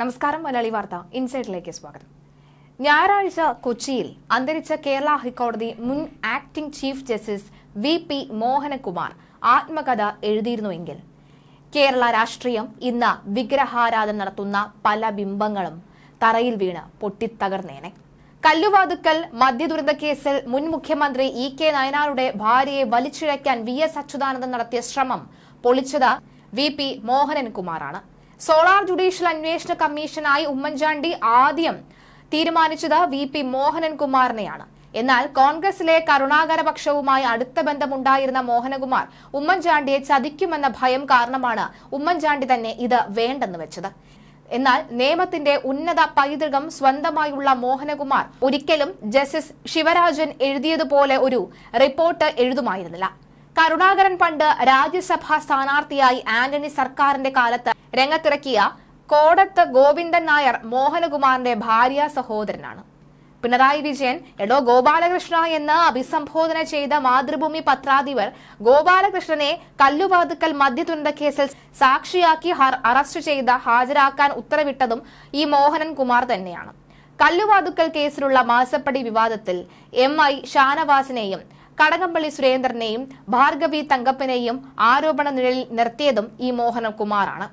നമസ്കാരം മലയാളി വാർത്ത ഇൻസൈഡിലേക്ക് സ്വാഗതം. ഞായറാഴ്ച കൊച്ചിയിൽ അന്തരിച്ച കേരള ഹൈക്കോടതി മുൻ acting chief justice V P Mohanakumar ആത്മകഥ എഴുതിയിരുന്നുവെങ്കിൽ. കേരള രാഷ്ട്രീയം ഇന്ന് വിഗ്രഹാരാധന നടത്തുന്ന പല ബിംബങ്ങളും തറയിൽ വീണ് പൊട്ടിത്തകർന്നേനെ. കല്ലുവാതുക്കൽ മദ്യദുരന്ത കേസിൽ മുൻ മുഖ്യമന്ത്രി ഇ കെ നയനാറുടെ ഭാര്യയെ വലിച്ചിഴയ്ക്കാൻ വി എസ് അച്യുതാനന്ദൻ നടത്തിയ ശ്രമം പൊളിച്ചത് വി പി മോഹനൻകുമാറാണ്. സോളാർ ജുഡീഷ്യൽ അന്വേഷണ കമ്മീഷനായി ഉമ്മൻചാണ്ടി ആദ്യം തീരുമാനിച്ചത് വി പി മോഹനൻകുമാറിനെയാണ്. എന്നാൽ കോൺഗ്രസിലെ കരുണാകരപക്ഷവുമായി അടുത്ത ബന്ധമുണ്ടായിരുന്ന മോഹനകുമാർ ഉമ്മൻചാണ്ടിയെ ചതിക്കുമെന്ന ഭയം കാരണമാണ് ഉമ്മൻചാണ്ടി തന്നെ ഇത് വേണ്ടെന്ന് വെച്ചത്. എന്നാൽ നിയമത്തിന്റെ ഉന്നത പൈതൃകം സ്വന്തമായുള്ള മോഹനകുമാർ ഒരിക്കലും ജസ്റ്റിസ് ശിവരാജൻ എഴുതിയതുപോലെ ഒരു റിപ്പോർട്ട് എഴുതുമായിരുന്നില്ല. കരുണാകരൻ പണ്ട് രാജ്യസഭാ സ്ഥാനാർത്ഥിയായി ആന്റണി സർക്കാരിന്റെ കാലത്ത് രംഗത്തിറക്കിയ കോടത്ത് ഗോവിന്ദൻ നായർ മോഹനകുമാറിന്റെ ഭാര്യ സഹോദരനാണ്. പിണറായി വിജയൻ എടോ ഗോപാലകൃഷ്ണ എന്ന് അഭിസംബോധന ചെയ്ത മാതൃഭൂമി പത്രാധിപർ ഗോപാലകൃഷ്ണനെ കല്ലുവാതുക്കൽ മദ്യദുരന്ത കേസിൽ സാക്ഷിയാക്കി അറസ്റ്റ് ചെയ്ത് ഹാജരാക്കാൻ ഉത്തരവിട്ടതും ഈ മോഹനൻ കുമാർ തന്നെയാണ്. കല്ലുവാതുക്കൽ കേസിലുള്ള മാസപ്പടി വിവാദത്തിൽ എം ഐ ഷാനവാസിനെയും കടകംപള്ളി സുരേന്ദ്രനെയും ഭാർഗവി തങ്കപ്പനെയും ആരോപണ നിഴലിൽ നിർത്തിയതും ഈ മോഹനകുമാറാണ്.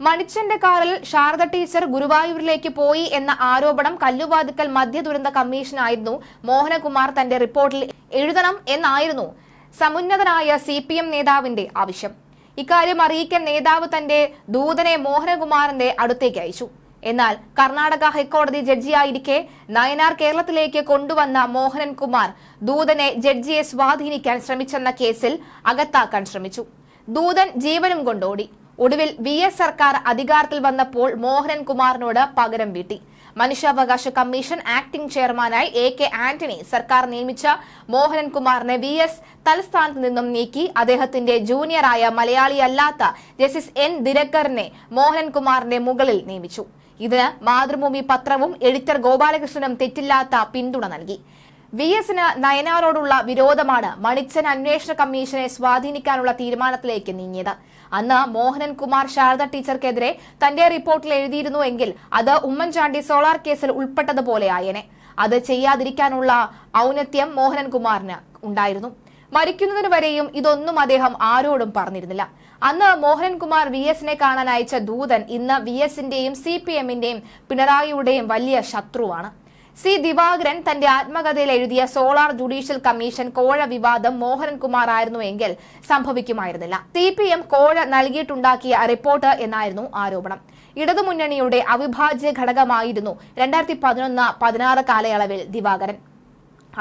മണിച്ചന്റെ കാറിൽ ശാരദ ടീച്ചർ ഗുരുവായൂരിലേക്ക് പോയി എന്ന ആരോപണം കല്ലുവാതുക്കൽ മധ്യ ദുരന്ത കമ്മീഷനായിരുന്നു മോഹനകുമാർ തന്റെ റിപ്പോർട്ടിൽ എഴുതണം എന്നായിരുന്നു സമുന്നതനായ സി പി എം നേതാവിന്റെ ആവശ്യം. ഇക്കാര്യം അറിയിക്കാൻ നേതാവ് തന്റെ ദൂതനെ മോഹനകുമാറിന്റെ അടുത്തേക്ക് അയച്ചു. എന്നാൽ കർണാടക ഹൈക്കോടതി ജഡ്ജിയായിരിക്കെ നയനാർ കേരളത്തിലേക്ക് കൊണ്ടുവന്ന മോഹനൻ കുമാർ ദൂതനെ ജഡ്ജിയെ സ്വാധീനിക്കാൻ ശ്രമിച്ചെന്ന കേസിൽ അകത്താക്കാൻ ശ്രമിച്ചു. ദൂതൻ ജീവനും കൊണ്ടോടി. ഒടുവിൽ വി എസ് സർക്കാർ അധികാരത്തിൽ വന്നപ്പോൾ മോഹനൻ കുമാറിനോട് പകരം വീട്ടി. മനുഷ്യാവകാശ കമ്മീഷൻ ആക്ടിംഗ് ചെയർമാനായി എ കെ ആന്റണി സർക്കാർ നിയമിച്ച മോഹനൻ കുമാറിനെ വി എസ് തലസ്ഥാനത്ത് നിന്നും നീക്കി അദ്ദേഹത്തിന്റെ ജൂനിയറായ മലയാളിയല്ലാത്ത ജസ്റ്റിസ് എൻ ദിനകറിനെ മോഹനൻ കുമാറിന്റെ മുകളിൽ നിയമിച്ചു. ഇതിന് മാതൃഭൂമി പത്രവും എഡിറ്റർ ഗോപാലകൃഷ്ണനും തെറ്റില്ലാത്ത പിന്തുണ നൽകി. വി എസിന് നയനാറോടുള്ള വിരോധമാണ് മണിച്ചൻ അന്വേഷണ കമ്മീഷനെ സ്വാധീനിക്കാനുള്ള തീരുമാനത്തിലേക്ക് നീങ്ങിയത്. അന്ന് മോഹനൻ കുമാർ ശാരദ ടീച്ചർക്കെതിരെ തന്റെ റിപ്പോർട്ടിൽ എഴുതിയിരുന്നു എങ്കിൽ അത് ഉമ്മൻചാണ്ടി സോളാർ കേസിൽ ഉൾപ്പെട്ടതുപോലെ ആയേനെ. അത് ചെയ്യാതിരിക്കാനുള്ള ഔന്നത്യം മോഹനൻ കുമാറിന് ഉണ്ടായിരുന്നു. മരിക്കുന്നതിന് വരെയും ഇതൊന്നും അദ്ദേഹം ആരോടും പറഞ്ഞിരുന്നില്ല. അന്ന് മോഹൻകുമാർ വി എസിനെ കാണാൻ അയച്ച ദൂതൻ ഇന്ന് വി എസിന്റെയും സി പി എമ്മിന്റെയും പിണറായിയുടെയും വലിയ ശത്രുവാണ്. സി ദിവാകരൻ തന്റെ ആത്മകഥയിൽ എഴുതിയ സോളാർ ജുഡീഷ്യൽ കമ്മീഷൻ കോഴ വിവാദം മോഹൻകുമാർ ആയിരുന്നുവെങ്കിൽ സംഭവിക്കുമായിരുന്നില്ല. സി പി എം കോഴ നൽകിയിട്ടുണ്ടാക്കിയ റിപ്പോർട്ട് എന്നായിരുന്നു ആരോപണം. ഇടതുമുന്നണിയുടെ അവിഭാജ്യ ഘടകമായിരുന്നു രണ്ടായിരത്തി പതിനൊന്ന് പതിനാറ് കാലയളവിൽ ദിവാകരൻ.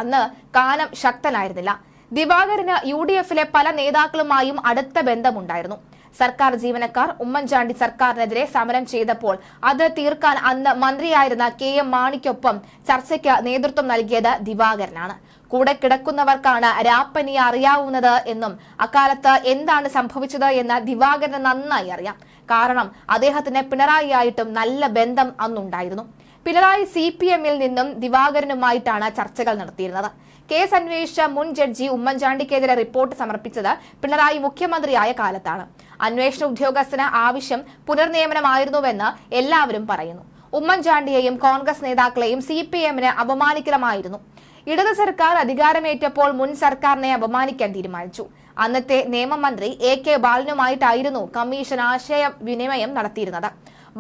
അന്ന് കാനം ശക്തനായിരുന്നില്ല. ദിവാകരന് യു ഡി എഫിലെ പല നേതാക്കളുമായും അടുത്ത ബന്ധമുണ്ടായിരുന്നു. സർക്കാർ ജീവനക്കാർ ഉമ്മൻചാണ്ടി സർക്കാരിനെതിരെ സമരം ചെയ്തപ്പോൾ അത് തീർക്കാൻ അന്ന് മന്ത്രിയായിരുന്ന കെ എം മാണിക്കൊപ്പം ചർച്ചയ്ക്ക് നേതൃത്വം നൽകിയത് ദിവാകരനാണ്. കൂടെ കിടക്കുന്നവർക്കാണ് രാപ്പനി അറിയാവുന്നത് എന്നും അക്കാലത്ത് എന്താണ് സംഭവിച്ചത് എന്ന് ദിവാകരന് നന്നായി അറിയാം. കാരണം അദ്ദേഹത്തിന് പിണറായിയായിട്ടും നല്ല ബന്ധം അന്നുണ്ടായിരുന്നു. പിണറായി സി പി എമ്മിൽ നിന്നും ദിവാകരനുമായിട്ടാണ് ചർച്ചകൾ നടത്തിയിരുന്നത്. കേസ് അന്വേഷിച്ച മുൻ ജഡ്ജി ഉമ്മൻചാണ്ടിക്കെതിരെ റിപ്പോർട്ട് സമർപ്പിച്ചത് പിണറായി മുഖ്യമന്ത്രിയായ കാലത്താണ്. അന്വേഷണ ഉദ്യോഗസ്ഥന് ആവശ്യം പുനർനിയമനമായിരുന്നുവെന്ന് എല്ലാവരും പറയുന്നു. ഉമ്മൻചാണ്ടിയെയും കോൺഗ്രസ് നേതാക്കളെയും സി പി എമ്മിന് അപമാനിക്കണമായിരുന്നു ഇടത് സർക്കാർ അധികാരമേറ്റപ്പോൾ മുൻ സർക്കാരിനെ അപമാനിക്കാൻ തീരുമാനിച്ചു. അന്നത്തെ നിയമമന്ത്രി എ കെ ബാലനുമായിട്ടായിരുന്നു കമ്മീഷൻ ആശയവിനിമയം നടത്തിയിരുന്നത്.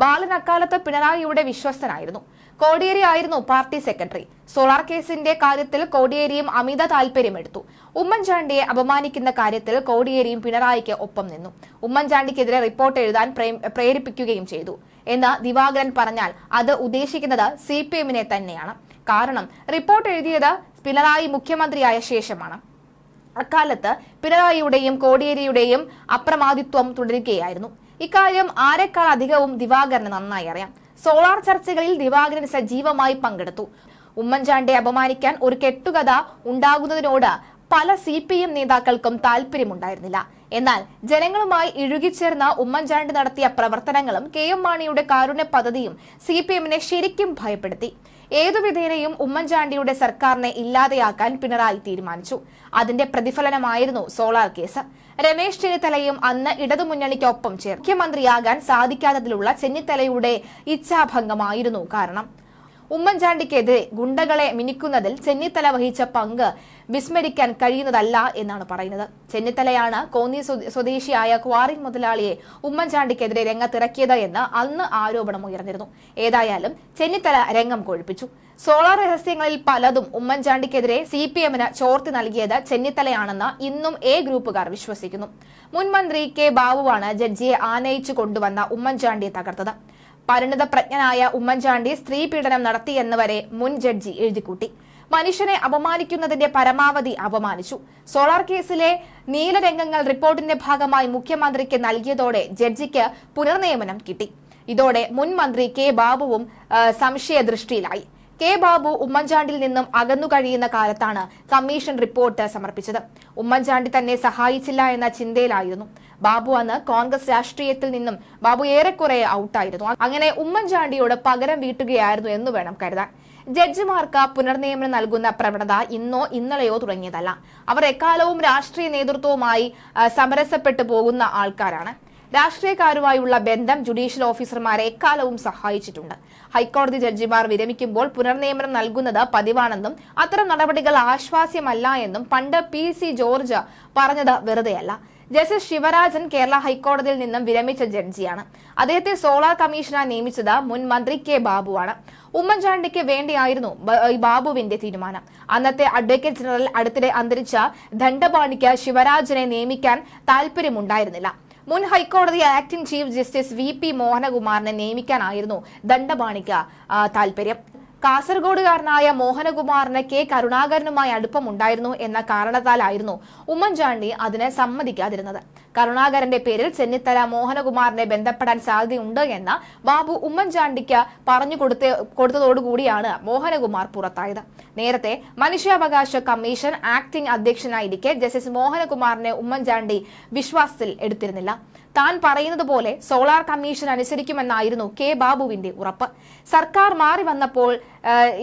ബാലൻ അക്കാലത്ത് പിണറായിയുടെ വിശ്വസ്തനായിരുന്നു. കോടിയേരി ആയിരുന്നു പാർട്ടി സെക്രട്ടറി. സോളാർ കേസിന്റെ കാര്യത്തിൽ കോടിയേരിയും അമിത താൽപര്യമെടുത്തു ഉമ്മൻചാണ്ടിയെ അപമാനിക്കുന്ന കാര്യത്തിൽ കോടിയേരിയും പിണറായിക്ക് ഒപ്പം നിന്നു. ഉമ്മൻചാണ്ടിക്കെതിരെ റിപ്പോർട്ട് എഴുതാൻ പ്രേരിപ്പിക്കുകയും ചെയ്തു. എന്ന് ദിവാകരൻ പറഞ്ഞാൽ അത് ഉദ്ദേശിക്കുന്നത് സി പി എമ്മിനെ തന്നെയാണ്. കാരണം റിപ്പോർട്ട് എഴുതിയത് പിണറായി മുഖ്യമന്ത്രിയായ ശേഷമാണ്. അക്കാലത്ത് പിണറായിയുടെയും കോടിയേരിയുടെയും അപ്രമാദിത്വം തുടരുകയായിരുന്നു. ഇക്കാര്യം ആരെക്കാൾ അധികവും ദിവാകരന് നന്നായി അറിയാം. സോളാർ ചർച്ചകളിൽ ദിവാകരൻ സജീവമായി പങ്കെടുത്തു. ഉമ്മൻചാണ്ടിയെ അപമാനിക്കാൻ ഒരു കെട്ടുകഥ ഉണ്ടാകുന്നതിനോട് പല സി പി എം നേതാക്കൾക്കും താല്പര്യമുണ്ടായിരുന്നില്ല എന്നാൽ ജനങ്ങളുമായി ഇഴുകിച്ചേർന്ന ഉമ്മൻചാണ്ടി നടത്തിയ പ്രവർത്തനങ്ങളും കെ എം മാണിയുടെ കാരുണ്യ പദ്ധതിയും സി പി എമ്മിനെ ശരിക്കും ഭയപ്പെടുത്തി. ഏതുവിധേനയും ഉമ്മൻചാണ്ടിയുടെ സർക്കാരിനെ ഇല്ലാതെയാക്കാൻ പിണറായി തീരുമാനിച്ചു. അതിന്റെ പ്രതിഫലനമായിരുന്നു സോളാർ കേസ്. രമേശ് ചെന്നിത്തലയും അന്ന് ഇടതുമുന്നണിക്കൊപ്പം ചേർ മുഖ്യമന്ത്രിയാകാൻ സാധിക്കാത്തതിലുള്ള ചെന്നിത്തലയുടെ ഇച്ഛാഭംഗമായിരുന്നു കാരണം. ഉമ്മൻചാണ്ടിക്കെതിരെ ഗുണ്ടകളെ മിനിക്കുന്നതിൽ ചെന്നിത്തല വഹിച്ച പങ്ക് വിസ്മരിക്കാൻ കഴിയുന്നതല്ല എന്നാണ് പറയുന്നത്. ചെന്നിത്തലയാണ് കോന്നി സ്വദേശിയായ ക്വാറിൻ മുതലാളിയെ ഉമ്മൻചാണ്ടിക്കെതിരെ രംഗത്തിറക്കിയത് എന്ന് അന്ന് ആരോപണം ഉയർന്നിരുന്നു. ഏതായാലും ചെന്നിത്തല രംഗം കൊഴിപ്പിച്ചു. സോളാർ രഹസ്യങ്ങളിൽ പലതും ഉമ്മൻചാണ്ടിക്കെതിരെ സി പി എമ്മിന് ചോർത്തി നൽകിയത് ചെന്നിത്തലയാണെന്ന് ഇന്നും എ ഗ്രൂപ്പുകാർ വിശ്വസിക്കുന്നു. മുൻ മന്ത്രി കെ ബാബുവാണ് ജഡ്ജിയെ ആനയിച്ചു കൊണ്ടുവന്ന ഉമ്മൻചാണ്ടിയെ തകർത്തത്. പരിണിത പ്രജ്ഞനായ ഉമ്മൻചാണ്ടി സ്ത്രീ പീഡനം നടത്തിയെന്ന് മുൻ ജഡ്ജി എഴുതിക്കൂട്ടി. മനുഷ്യനെ അപമാനിക്കുന്നതിന്റെ പരമാവധി അപമാനിച്ചു. സോളാർ കേസിലെ നീലരംഗങ്ങൾ റിപ്പോർട്ടിന്റെ ഭാഗമായി മുഖ്യമന്ത്രിക്ക് നൽകിയതോടെ ജഡ്ജിക്ക് പുനർനിയമനം കിട്ടി. ഇതോടെ മുൻ മന്ത്രി കെ ബാബുവും സംശയദൃഷ്ടിയിലായി. കെ ബാബു ഉമ്മൻചാണ്ടിൽ നിന്നും അകന്നു കഴിയുന്ന കാലത്താണ് കമ്മീഷൻ റിപ്പോർട്ട് സമർപ്പിച്ചത്. ഉമ്മൻചാണ്ടി തന്നെ സഹായിച്ചില്ല എന്ന ചിന്തയിലായിരുന്നു. ബാബു അന്ന് കോൺഗ്രസ് രാഷ്ട്രീയത്തിൽ നിന്നും ബാബു ഏറെക്കുറെ ഔട്ടായിരുന്നു. അങ്ങനെ ഉമ്മൻചാണ്ടിയോട് പകരം വീട്ടുകയായിരുന്നു എന്ന് വേണം കരുതാൻ. ജഡ്ജിമാർക്ക് പുനർനിയമനം നൽകുന്ന പ്രവണത ഇന്നോ ഇന്നലെയോ തുടങ്ങിയതല്ല. അവർ എക്കാലവും രാഷ്ട്രീയ നേതൃത്വവുമായി സമരസപ്പെട്ടു പോകുന്ന ആൾക്കാരാണ്. രാഷ്ട്രീയക്കാരുമായുള്ള ബന്ധം ജുഡീഷ്യൽ ഓഫീസർമാരെ എക്കാലവും സഹായിച്ചിട്ടുണ്ട്. ഹൈക്കോടതി ജഡ്ജിമാർ വിരമിക്കുമ്പോൾ പുനർനിയമനം നൽകുന്നത് പതിവാണെന്നും അത്തരം നടപടികൾ ആശ്വാസ്യമല്ല എന്നും പണ്ട് പി സി ജോർജ് പറഞ്ഞത് വെറുതെയല്ല. ജസ്റ്റിസ് ശിവരാജൻ കേരള ഹൈക്കോടതിയിൽ നിന്നും വിരമിച്ച ജഡ്ജിയാണ്. അദ്ദേഹത്തെ സോളാർ കമ്മീഷനായി നിയമിച്ചത് മുൻ മന്ത്രി കെ ബാബുവാണ്. ഉമ്മൻചാണ്ടിക്ക് വേണ്ടിയായിരുന്നു ഈ ബാബുവിന്റെ തീരുമാനം. അന്നത്തെ അഡ്വക്കേറ്റ് ജനറൽ അടുത്തിടെ അന്തരിച്ച ദണ്ഡപാണിക്ക് ശിവരാജനെ നിയമിക്കാൻ താല്പര്യമുണ്ടായിരുന്നില്ല മുൻ ഹൈക്കോടതി acting chief justice V P മോഹനകുമാറിനെ നിയമിക്കാനായിരുന്നു ദണ്ഡപാണിക്ക് താല്പര്യം കാസർഗോഡുകാരനായ മോഹനകുമാറിന് കെ കരുണാകരനുമായി അടുപ്പമുണ്ടായിരുന്നു എന്ന കാരണത്താലായിരുന്നു ഉമ്മൻചാണ്ടി അതിന് സമ്മതിക്കാതിരുന്നത്. കരുണാകരന്റെ പേരിൽ ചെന്നിത്തല മോഹനകുമാറിനെ ബന്ധപ്പെടാൻ സാധ്യതയുണ്ട് എന്ന് ബാബു ഉമ്മൻചാണ്ടിക്ക് പറഞ്ഞു കൊടുത്ത കൊടുത്തതോടുകൂടിയാണ് മോഹനകുമാർ പുറത്തായത്. നേരത്തെ മനുഷ്യാവകാശ കമ്മീഷൻ ആക്ടിംഗ് അധ്യക്ഷനായിരിക്കെ ജസ്റ്റിസ് മോഹനകുമാറിനെ ഉമ്മൻചാണ്ടി വിശ്വാസത്തിൽ എടുത്തിരുന്നില്ല. താൻ പറയുന്നത് പോലെ സോളാർ കമ്മീഷൻ അനുസരിക്കുമെന്നായിരുന്നു കെ ബാബുവിന്റെ ഉറപ്പ്. സർക്കാർ മാറി വന്നപ്പോൾ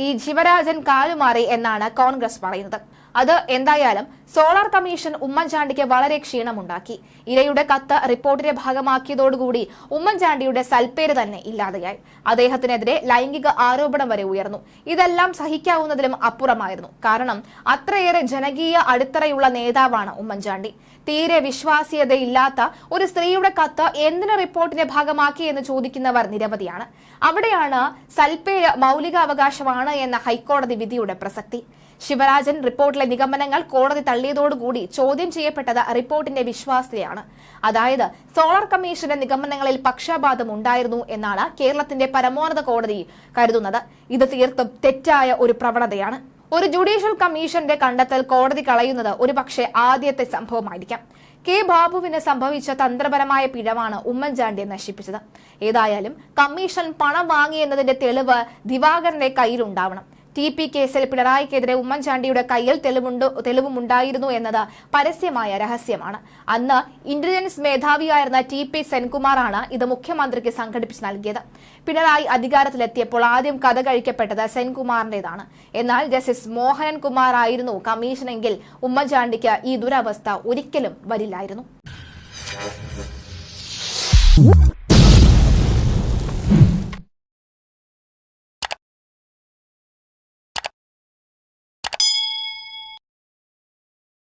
ഈ ശിവരാജൻ കാലുമാറി എന്നാണ് കോൺഗ്രസ് പറയുന്നത്. അത് എന്തായാലും സോളാർ കമ്മീഷൻ ഉമ്മൻചാണ്ടിക്ക് വളരെ ക്ഷീണമുണ്ടാക്കി. ഇരയുടെ കത്ത് റിപ്പോർട്ടിന്റെ ഭാഗമാക്കിയതോടുകൂടി ഉമ്മൻചാണ്ടിയുടെ സൽപ്പേര് തന്നെ ഇല്ലാതെയായി. അദ്ദേഹത്തിനെതിരെ ലൈംഗിക ആരോപണം വരെ ഉയർന്നു. ഇതെല്ലാം സഹിക്കാവുന്നതിലും അപ്പുറമായിരുന്നു. കാരണം അത്രയേറെ ജനകീയ അടിത്തറയുള്ള നേതാവാണ് ഉമ്മൻചാണ്ടി. തീരെ വിശ്വാസ്യതയില്ലാത്ത ഒരു സ്ത്രീയുടെ കത്ത് എന്തിനു റിപ്പോർട്ടിന്റെ ഭാഗമാക്കി എന്ന് ചോദിക്കുന്നവർ നിരവധിയാണ്. അവിടെയാണ് സൽപ്പേര് മൗലികാവകാശമാണ് എന്ന ഹൈക്കോടതി വിധിയുടെ പ്രസക്തി. ശിവരാജൻ റിപ്പോർട്ടിലെ നിഗമനങ്ങൾ കോടതി തള്ളിയതോടുകൂടി ചോദ്യം ചെയ്യപ്പെട്ടത് റിപ്പോർട്ടിന്റെ വിശ്വാസ്യതയാണ്. അതായത് സോളാർ കമ്മീഷന്റെ നിഗമനങ്ങളിൽ പക്ഷപാതം ഉണ്ടായിരുന്നു എന്നാണ് കേരളത്തിന്റെ പരമോന്നത കോടതി കരുതുന്നത്. ഇത് തീർത്തും തെറ്റായ ഒരു പ്രവണതയാണ്. ഒരു ജുഡീഷ്യൽ കമ്മീഷന്റെ കണ്ടെത്തൽ കോടതി കളയുന്നത് ഒരുപക്ഷെ ആദ്യത്തെ സംഭവമായിരിക്കാം. കെ ബാബുവിന് സംഭവിച്ച തന്ത്രപരമായ പിഴവാണ് ഉമ്മൻചാണ്ടിയെ നശിപ്പിച്ചത്. ഏതായാലും കമ്മീഷൻ പണം വാങ്ങിയെന്നതിന്റെ തെളിവ് ദിവാകരന്റെ കയ്യിലുണ്ടാവണം. ടി പി കേസിൽ പിണറായിക്കെതിരെ ഉമ്മൻചാണ്ടിയുടെ കയ്യിൽ തെളിവുണ്ട് തെളിവുമുണ്ടായിരുന്നു എന്നത് പരസ്യമായ രഹസ്യമാണ്. അന്ന് ഇന്റലിജൻസ് മേധാവിയായിരുന്ന ടി പി സെൻകുമാറാണ് ഇത് മുഖ്യമന്ത്രിക്ക് സംഘടിപ്പിച്ച് നൽകിയത്. പിണറായി അധികാരത്തിലെത്തിയപ്പോൾ ആദ്യം കഥ കഴിക്കപ്പെട്ടത് സെൻകുമാറിന്റേതാണ് എന്നാൽ ജസ്റ്റിസ് മോഹനൻ കുമാർ ആയിരുന്നു കമ്മീഷനെങ്കിൽ ഉമ്മൻചാണ്ടിക്ക് ഈ ദുരവസ്ഥ ഒരിക്കലും വരില്ലായിരുന്നു.